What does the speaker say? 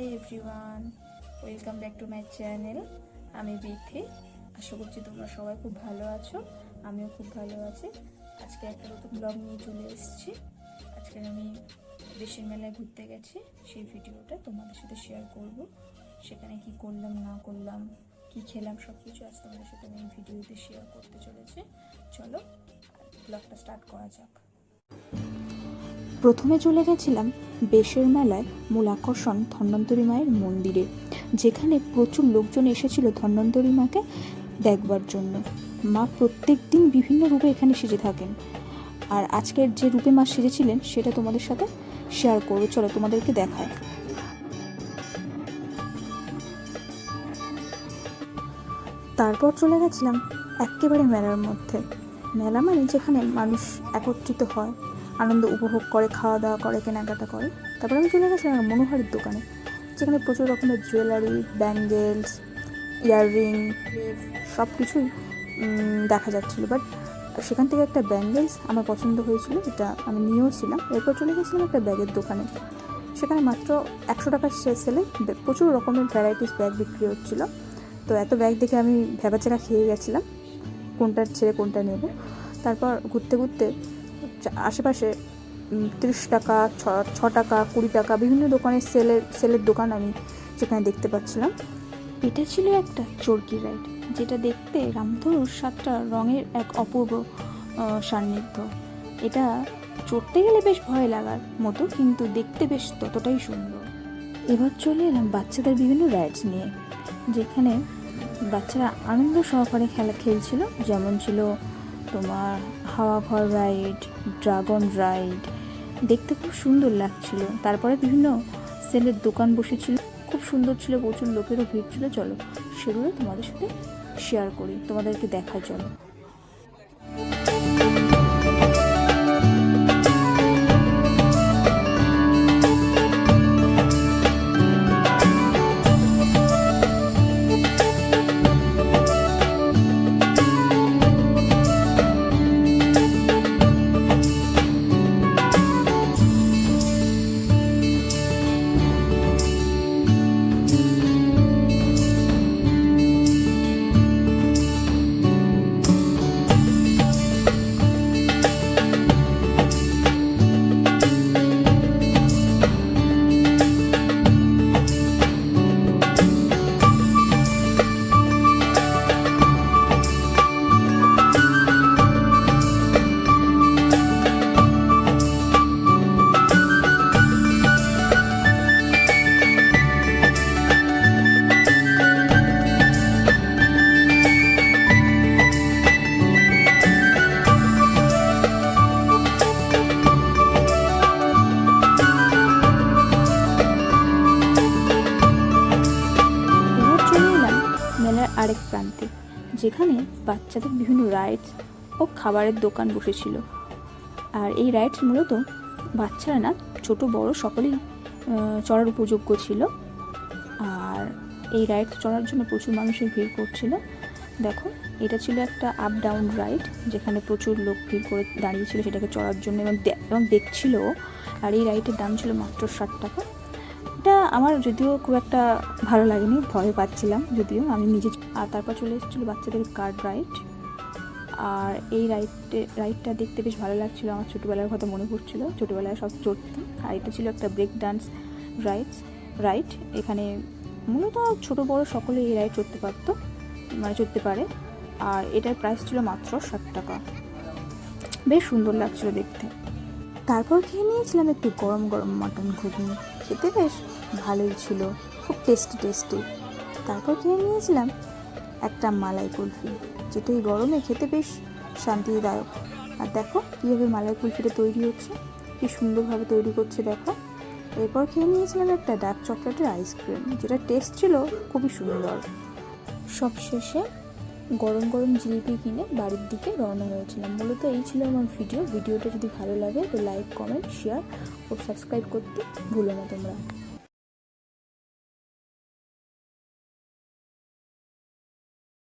Hi everyone, welcome back to my channel. আমি বিথি আশা করছি তোমরা সবাই খুব ভালো আছো, আমিও খুব ভালো আছি। আজকে একটা নতুন ব্লগ নিয়ে চলে এসেছি। আজকে আমি দেশের মেলায় ঘুরতে গেছি, সেই ভিডিওটা তোমাদের সাথে শেয়ার করব। সেখানে কি করলাম, না করলাম, কি খেলাম সব কিছু আজ তোমাদের সাথে আমি ভিডিওতে শেয়ার করতে চলেছি। চলো ব্লগটা স্টার্ট করা যাক। প্রথমে চলে গেছিলাম বেশের মেলায় মূল আকর্ষণ ধন্বন্তরী মায়ের মন্দিরে, যেখানে প্রচুর লোকজন এসেছিল ধন্বন্তরী মাকে দেখবার জন্য। মা প্রত্যেক দিন বিভিন্ন রূপে এখানে সেজে থাকেন। আর আজকের যে রূপে মা সেজেছিলেন, সেটা তোমাদের সাথে শেয়ার করব। চলো তোমাদেরকে দেখায় তারপর চলে গেছিলাম একেবারে মেলার মধ্যে। মেলা মানে যেখানে মানুষ একত্রিত হয়। আনন্দ উপভোগ করে, খাওয়া দাওয়া করে, কেনাকাটা করে। তারপর আমি চলে গেছিলাম মনোহারির দোকানে, যেখানে প্রচুর রকমের জুয়েলারি ব্যাঙ্গেলস ইয়াররিং সব কিছুই দেখা যাচ্ছিল। বাট সেখান থেকে একটা ব্যাঙ্গেলস আমার পছন্দ হয়েছিল এটা আমি নিয়েও ছিলাম। এরপর চলে গেছিলাম একটা ব্যাগের দোকানে। সেখানে মাত্র একশো টাকার সেলে প্রচুর রকমের ভ্যারাইটিস ব্যাগ বিক্রি হচ্ছিল। তো এত ব্যাগ দেখে আমি ভেবাচাকা খেয়ে গেছিলাম কোনটা ছেড়ে কোনটা নেব। তারপর ঘুরতে ঘুরতে আশেপাশে তিরিশ টাকা, ছ ছ টাকা, কুড়ি টাকা, বিভিন্ন দোকানের সেলের সেলের দোকান আমি সেখানে দেখতে পাচ্ছিলাম। এটা ছিল একটা চরকি রাইড যেটা দেখতে রামধনুর সাতটা রঙের এক অপূর্ব সান্নিধ্য। এটা চড়তে গেলে বেশ ভয় লাগার মতো, কিন্তু দেখতে বেশ ততটাই সুন্দর। এবার চলে এলাম বাচ্চাদের বিভিন্ন রাইডস নিয়ে, যেখানে বাচ্চারা আনন্দ সহকারে খেলা খেলছিল। যেমন ছিল তোমার হাওয়া ঘর রাইড ড্রাগন রাইড দেখতে খুব সুন্দর লাগছিল। তারপরে বিভিন্ন সেলের দোকান বসেছিল। খুব সুন্দর ছিল, প্রচুর লোকেরও ভিড় ছিল। চলো, সেগুলো তোমাদের সাথে শেয়ার করি। তোমাদেরকে দেখার চলো। আরেক প্রান্তে, যেখানে বাচ্চাদের বিভিন্ন রাইডস ও খাবারের দোকান বসেছিল। আর এই রাইডস মূলত বাচ্চারা না, ছোট, বড় সকলেই চড়ার উপযোগ্য ছিল। আর এই রাইডস চড়ার জন্য প্রচুর মানুষের ভিড় করছিল। দেখো, এটা ছিল একটা আপ ডাউন রাইড যেখানে প্রচুর লোক ভিড় করে দাঁড়িয়েছিল সেটাকে চড়ার জন্য এবং এবং দেখছিল আর এই রাইডের দাম ছিল মাত্র ষাট টাকা। এটা আমার যদিও খুব একটা ভালো লাগেনি, ভয় পাচ্ছিলাম যদিও। আমি নিজে আর তারপর চলে এসেছিল বাচ্চাদের কার্ড রাইড। আর এই রাইডে, রাইডটা দেখতে বেশ ভালো লাগছিল, আমার ছোটোবেলার কথা মনে পড়ছিলো। ছোটোবেলায় সব চড়তাম। আর এটা ছিল একটা ব্রেক ডান্স রাইডস রাইড এখানে মূলত ছোট বড় সকলে এই রাইড চড়তে পারতো মানে চড়তে পারে। আর এটার প্রাইস ছিল মাত্র ষাট টাকা। বেশ সুন্দর লাগছিল দেখতে। তারপর খেয়ে নিয়েছিলাম একটু গরম গরম মাটন ঘুগনি। খেতে বেশ ভালোই ছিল, খুব টেস্টি টেস্টি তারপর খেয়ে নিয়েছিলাম একটা মালাই কুলফি, যেটা এই গরমে খেতে বেশ শান্তিদায়ক। আর দেখো, কীভাবে মালাই কুলফিটা তৈরি হচ্ছে, কি সুন্দরভাবে তৈরি করছে দেখো। এরপর খেয়ে নিয়েছিলাম একটা ডার্ক চকলেটের আইসক্রিম যেটা টেস্ট ছিল খুবই সুন্দর। সবশেষে গরম গরম জিলিপি কিনে বাড়ির দিকে রওনা হয়েছিলাম। মূলত এই ছিল আমার ভিডিও। ভিডিওটা যদি ভালো লাগে তো লাইক কমেন্ট শেয়ার ও সাবস্ক্রাইব করতে ভুলো না তোমরা।